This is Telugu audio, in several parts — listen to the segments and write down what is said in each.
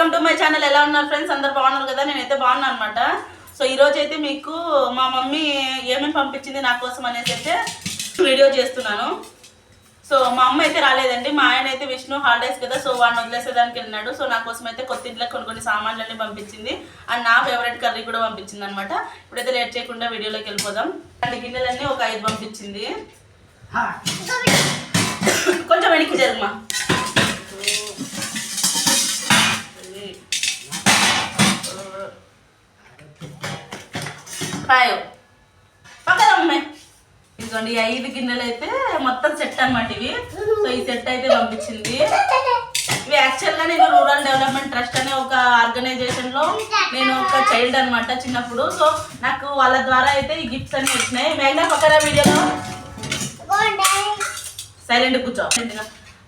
Welcome to my channel. ఎలా ఉన్నారు ఫ్రెండ్స్? అందరు బాగున్నారు కదా? నేనైతే బాగున్నాను అనమాట సో ఈ రోజు అయితే మీకు మా మమ్మీ ఏమేమి పంపించింది నా కోసం అనేసి అయితే వీడియో చేస్తున్నాను. సో మా అమ్మ అయితే రాలేదండి. మా ఆయన అయితే విష్ణు హాలిడేస్ కదా సో వాడిని వదిలేసేదానికి వెళ్ళినాడు. సో నా కోసం అయితే కొత్త ఇంట్లో కొన్ని కొన్ని సామాన్లన్నీ పంపించింది. అండ్ నా ఫేవరెట్ కర్రీ కూడా పంపించింది అనమాట ఇప్పుడైతే లేట్ చేయకుండా వీడియోలోకి వెళ్ళిపోదాం. అండ్ గిన్నెలన్నీ ఒక ఐదు పంపించింది. కొంచెం వెనక్కి జరుగుమా? ఫైవ్ పక్కన ఇదిగోండి ఐదు గిన్నెలు అయితే మొత్తం సెట్ అనమాట ఇవి. సో ఈ సెట్ అయితే పంపించింది. ఇవి యాక్చువల్గా నేను రూరల్ డెవలప్మెంట్ ట్రస్ట్ అనే ఒక ఆర్గనైజేషన్లో నేను ఒక చైల్డ్ అనమాట చిన్నప్పుడు. సో నాకు వాళ్ళ ద్వారా అయితే ఈ గిఫ్ట్స్ అన్ని వచ్చినాయి. మేఘనా పక్కన వీడియోలో. సైలెంట్ కూర్చో.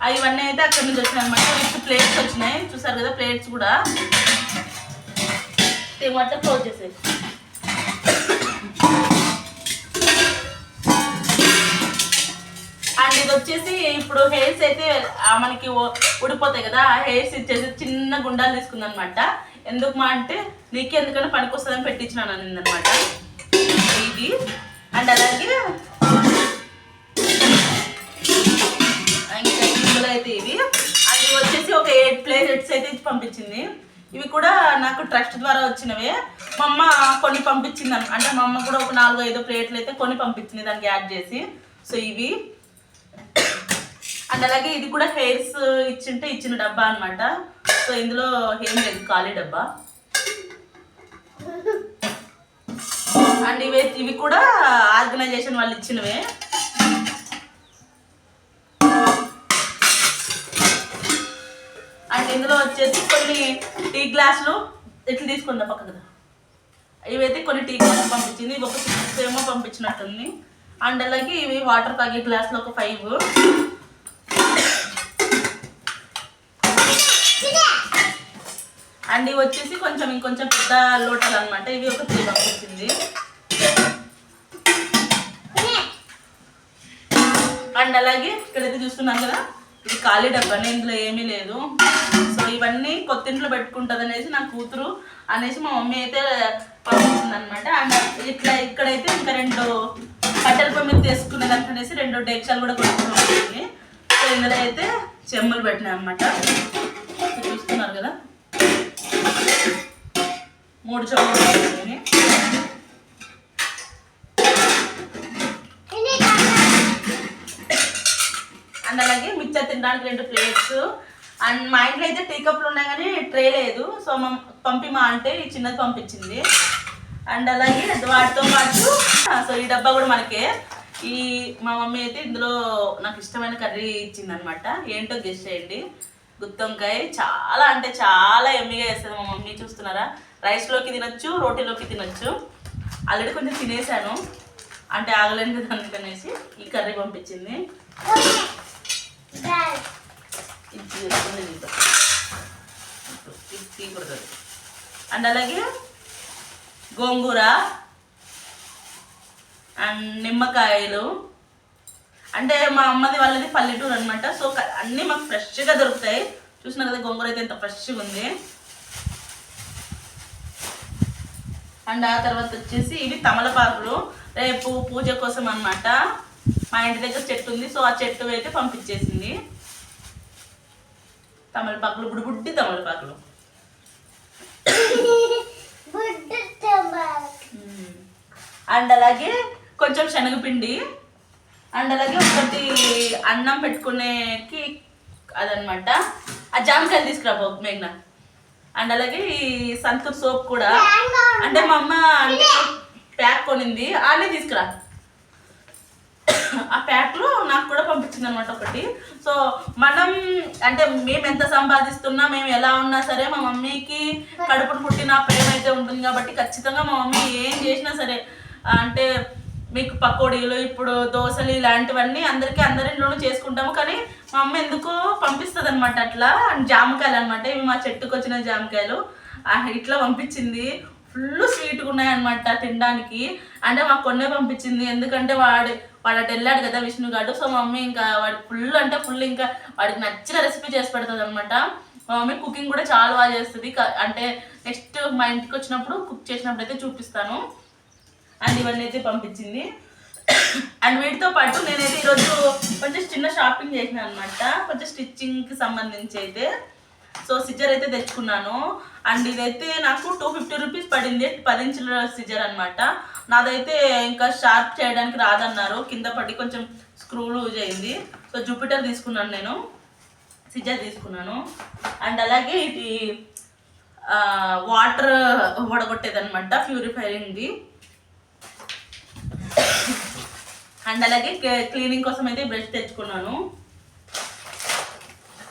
ఆ, ఇవన్నీ అయితే అక్కడ నుంచి వచ్చినాయి అనమాట విత్ ప్లేట్స్ వచ్చినాయి. చూసారు కదా ప్లేట్స్ కూడా. మొత్తం క్లోజ్ చేసేది అండ్ ఇది వచ్చేసి ఇప్పుడు హెయిర్స్ అయితే మనకి ఊడిపోతాయి కదా ఆ హెయిర్స్ ఇచ్చేసి చిన్న గుండాలు తీసుకుంది అనమాట ఎందుకు మా అంటే నీకే ఎందుకంటే పనికి వస్తుందని పెట్టించినాను అనమాట ఇది. అండ్ అలాగే ఇంకా ఇందులో అయితే ఇవి. అండ్ వచ్చేసి ఒక ఎయిట్ ప్లేసెట్స్ అయితే ఇచ్చి పంపించింది. ఇవి కూడా నాకు ట్రస్ట్ ద్వారా వచ్చినవే. మా అమ్మ కొన్ని పంపించింది అంటే మా అమ్మ కూడా ఒక నాలుగు ఐదు ప్లేట్లు అయితే కొన్ని పంపించింది దానికి యాడ్ చేసి. సో ఇవి. అండ్ అలాగే ఇది కూడా హెయిర్స్ ఇచ్చింటే ఇచ్చిన డబ్బా అన్నమాట. సో ఇందులో ఏం లేదు ఖాళీ డబ్బా. అండ్ ఇవి ఇవి కూడా ఆర్గనైజేషన్ వాళ్ళు ఇచ్చినవే. అండ్ ఇందులో వచ్చేసి కొన్ని టీ గ్లాసులు ఇట్లా తీసుకుందా పక్కకు ఇవైతే కొన్ని టీ గ్లాసులు పంపించింది ఇవి ఒక సిక్స్ ఏమో పంపించినట్టుంది. అండ్ అలాగే ఇవి వాటర్ తాగే గ్లాసులు ఒక ఫైవ్. అండ్ ఇవి వచ్చేసి కొంచెం ఇంకొంచెం పెద్ద లోటలు అనమాట ఇవి ఒక త్రీ పంపించింది అండ్ అలాగే ఇక్కడైతే చూస్తున్నాం కదా ఇది ఖాళీ డబ్బానే ఇందులో ఏమీ లేదు. సో ఇవన్నీ కొత్తింట్లో పెట్టుకుంటుంది అనేసి నా కూతురు అనేసి మా మమ్మీ అయితే పంపించింది అనమాట అండ్ ఇట్లా ఇక్కడైతే ఇంకా రెండు కట్టెల పొయ్యి తీసుకునే దానికి అనేసి రెండు డేక్షాలు కూడా కొనుక్కోవాలి సో ఇందులో అయితే చెమ్ములు పెట్టినాయి అనమాట చూస్తున్నారు కదా. మూడు చెమ్ములు అండ్ అలాగే మిక్చర్ తినడానికి రెండు ప్లేట్స్. అండ్ మా ఇంట్లో అయితే టీ కప్లు ఉన్నాయి కానీ ట్రే లేదు. సో మా పంపి మా అంటే చిన్నది పంపించింది. అండ్ అలాగే వాటితో పాటు సో ఈ డబ్బా కూడా మనకే. ఈ మా మమ్మీ అయితే ఇందులో నాకు ఇష్టమైన కర్రీ ఇచ్చింది అనమాట ఏంటో గెస్ట్ చేయండి. గుత్తొంకాయ చాలా అంటే చాలా ఎమ్మిగా చేస్తుంది మా మమ్మీ. చూస్తున్నారా? రైస్లోకి తినొచ్చు రోటీలోకి తినొచ్చు. ఆల్రెడీ కొంచెం తినేసాను. అంటే ఆగలేను కదా అందుకనేసి ఈ కర్రీ పంపించింది. ఇది అండ్ అలాగే గోంగూర అండ్ నిమ్మకాయలు. అంటే మా అమ్మది వాళ్ళది పల్లెటూరు అనమాట సో క- అన్నీ మాకు ఫ్రెష్గా దొరుకుతాయి. చూసినా కదా గోంగూర అయితే ఎంత ఫ్రెష్గా ఉంది. అండ్ ఆ తర్వాత వచ్చేసి ఇవి తమలపాకులు. రేపు పూజ కోసం అన్నమాట. మా ఇంటి దగ్గర చెట్టు ఉంది సో ఆ చెట్టు అయితే పంపించేసింది. తమలపాకులు బుడి బుడ్డి తమలపాకులు. అండ్ అలాగే కొంచెం శనగపిండి. అండ్ అలాగే ఒకటి అన్నం పెట్టుకునేకి అదనమాట ఆ జామకాయలు తీసుకురా మేఘన. అండ్ అలాగే ఈ సంతూర్ సోప్ కూడా. అంటే మా అమ్మ అంటే ప్యాక్ కొనింది. ఆనే తీసుకురా. ఆ ప్యాక్లో నాకు కూడా పంపించింది అనమాట ఒకటి. సో మనం అంటే మేము ఎంత సంపాదిస్తున్నా మేము ఎలా ఉన్నా సరే మా మమ్మీకి కడుపును పుట్టిన ప్రేమ అయితే ఉంటుంది కాబట్టి ఖచ్చితంగా మా మమ్మీ ఏం చేసినా సరే అంటే మీకు పకోడీలు ఇప్పుడు దోశలు ఇలాంటివన్నీ అందరికీ అందరిలోనూ చేసుకుంటాము. కానీ మా అమ్మ ఎందుకో పంపిస్తుంది అనమాట అట్లా జామకాయలు అనమాట ఇవి మా చెట్టుకు వచ్చిన జామకాయలు. ఆ, ఇట్లా పంపించింది. ఫుల్ స్వీట్గా ఉన్నాయన్నమాట తినడానికి. అంటే మాకు కొన్నే పంపించింది. ఎందుకంటే వాడు వాడు అటు వెళ్ళాడు కదా విష్ణు గారు సో మా మమ్మీ ఇంకా వాడు ఫుల్ అంటే ఫుల్ ఇంకా వాడికి నచ్చిన రెసిపీ చేసి పెడుతుంది అనమాట మా మమ్మీ కుకింగ్ కూడా చాలా బాగా చేస్తుంది. క- అంటే నెక్స్ట్ మా ఇంటికి వచ్చినప్పుడు కుక్ చేసినప్పుడు అయితే చూపిస్తాను. అండ్ ఇవన్నీ అయితే పంపించింది. అండ్ వీటితో పాటు నేనైతే ఈరోజు కొంచెం చిన్న షాపింగ్ చేసిన అనమాట కొంచెం స్టిచ్చింగ్కి సంబంధించి అయితే. సో సిజర్ అయితే తెచ్చుకున్నాను. అండ్ ఇదైతే నాకు టూ ఫిఫ్టీ రూపీస్ పడింది. పది ఇంచుల సిజర్ అనమాట నాదైతే ఇంకా షార్ప్ చేయడానికి రాదన్నారు. కింద పడి కొంచెం స్క్రూ లూజ్ అయింది. సో జూపిటర్ తీసుకున్నాను నేను. సిజర్ తీసుకున్నాను. అండ్ అలాగే ఇది వాటర్ వడగొట్టేది అనమాట ప్యూరిఫైరింగ్ది అండ్ అలాగే క్లీనింగ్ కోసం అయితే బ్రష్ తెచ్చుకున్నాను.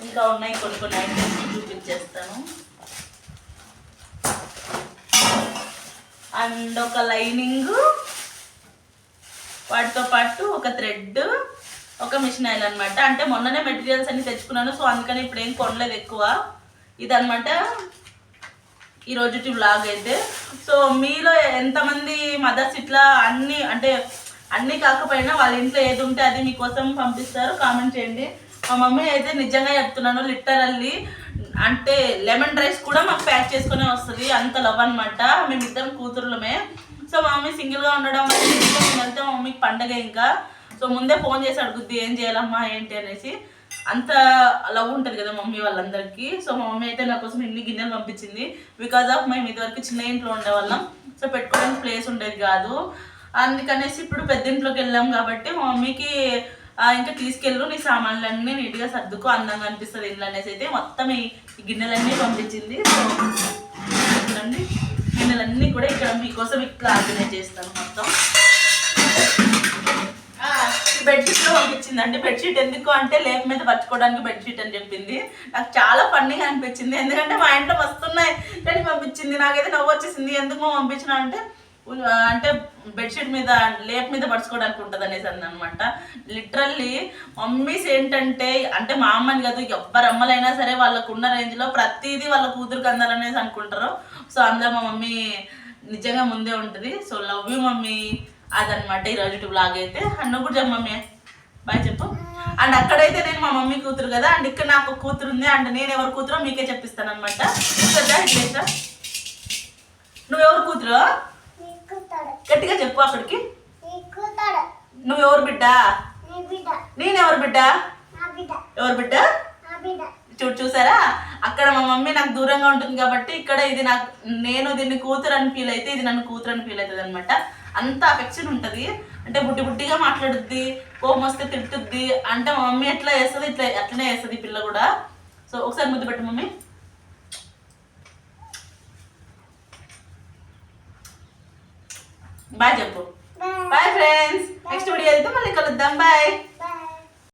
ఇంకా ఉన్నాయి కొన్ని కొన్ని ఐటమ్స్ చూపించేస్తాను. అండ్ ఒక లైనింగ్ వాటితో పాటు ఒక థ్రెడ్ ఒక మిషన్ ఆయిల్ అనమాట అంటే మొన్ననే మెటీరియల్స్ అన్ని తెచ్చుకున్నాను సో అందుకని ఇప్పుడు ఏం కొనలేదు ఎక్కువ. ఇదనమాట ఈ రోజుటి వ్లాగ్ అయితే. సో మీలో ఎంతమంది మదర్స్ ఇట్లా అన్ని అంటే అన్ని కాకపోయినా వాళ్ళ ఇంట్లో ఏది ఉంటే అది మీకోసం పంపిస్తారు కామెంట్ చేయండి. మా మమ్మీ అయితే నిజంగా చెప్తున్నాను లిటరల్లీ అంటే లెమన్ రైస్ కూడా మాకు ప్యాక్ చేసుకునే వస్తుంది అంత లవ్ అనమాట మేమిద్దరం కూతురులమే. సో మా మమ్మీ సింగిల్గా ఉండడం వల్ల వెళ్తే మా మమ్మీకి పండగ ఇంకా. సో ముందే ఫోన్ చేసి అడుగుద్ది ఏం చేయాలమ్మా ఏంటి అనేసి. అంత లవ్ ఉంటుంది కదా మమ్మీ వాళ్ళందరికీ. సో మా మమ్మీ అయితే నా కోసం ఇన్ని గిన్నెలు పంపించింది. బికాజ్ ఆఫ్ మేము ఇదివరకు చిన్న ఇంట్లో ఉండేవాళ్ళం. సో పెట్టుకోవడానికి ప్లేస్ ఉండేది కాదు. అందుకనేసి ఇప్పుడు పెద్ద ఇంట్లోకి వెళ్ళాం కాబట్టి మా మమ్మీకి ఇంకా తీసుకెళ్ళు నీ సామాన్లన్నీ నీట్గా సర్దుకో అందంగా అనిపిస్తుంది ఇల్లు అనేసి అయితే మొత్తం ఈ ఈ గిన్నెలన్నీ పంపించింది. సో చూడండి. గిన్నెలన్నీ కూడా ఇక్కడ మీకోసం ఇట్లా ఆర్గనైజ్ చేస్తాను మొత్తం. బెడ్షీట్లో పంపించింది అంటే బెడ్షీట్ ఎందుకు అంటే లేప్ మీద పట్టుకోవడానికి బెడ్షీట్ అని చెప్పింది. నాకు చాలా ఫన్నీగా అనిపించింది. ఎందుకంటే మా ఇంట్లో వస్తున్నాయి కానీ పంపించింది. నాకైతే నవ్వు వచ్చేసింది. ఎందుకు పంపించిన అంటే అంటే బెడ్షీట్ మీద లేప్ మీద పడుచుకోవడానికి ఉంటుంది అనేసి అనమాట లిటరల్లీ మమ్మీస్ ఏంటంటే అంటే మా అమ్మని కాదు ఎవ్వరు అమ్మలైనా సరే వాళ్ళకున్న రేంజ్లో ప్రతిదీ వాళ్ళ కూతురికి అందాలనేసి అనుకుంటారు. సో అందులో మా మమ్మీ నిజంగా ముందే ఉంటుంది. So love you mummy. అదనమాట ఈరోజు బ్లాగ్ అయితే. అన్న కూడా మమ్మీ. బాయ్ చెప్పు. అండ్ అక్కడైతే నేను మా మమ్మీ కూతురు కదా అండ్ ఇక్కడ నాకు కూతురు ఉంది అండ్ నేను ఎవరు కూతురో మీకే చెప్పిస్తాను అనమాట నువ్వెవరు కూతురు? గట్టిగా చెప్పు అక్కడికి. నువ్వెవరు బిడ్డ? నేనెవరు బిడ్డ? ఎవరు బిడ్డ? చూడు చూసారా? అక్కడ మా మమ్మీ నాకు దూరంగా ఉంటుంది కాబట్టి ఇక్కడ ఇది నాకు నేను దీన్ని కూతురు అని ఫీల్ అయితే ఇది నన్ను కూతురు అని ఫీల్ అవుతుంది అనమాట అంత అఫెక్షన్ ఉంటుంది. అంటే బుట్టి బుడ్డిగా మాట్లాడుద్ది కోపం వస్తే తిట్టుద్ది అంటే మా మమ్మీ ఎట్లా వేస్తుంది ఇట్లా అట్లనే వేస్తుంది పిల్ల కూడా. సో ఒకసారి ముద్దు పెట్టు మమ్మీ. బాయ్ చెప్పు బాయ్ ఫ్రెండ్స్ నెక్స్ట్ వీడియో అయితే మళ్ళీ కలుద్దాం. బాయ్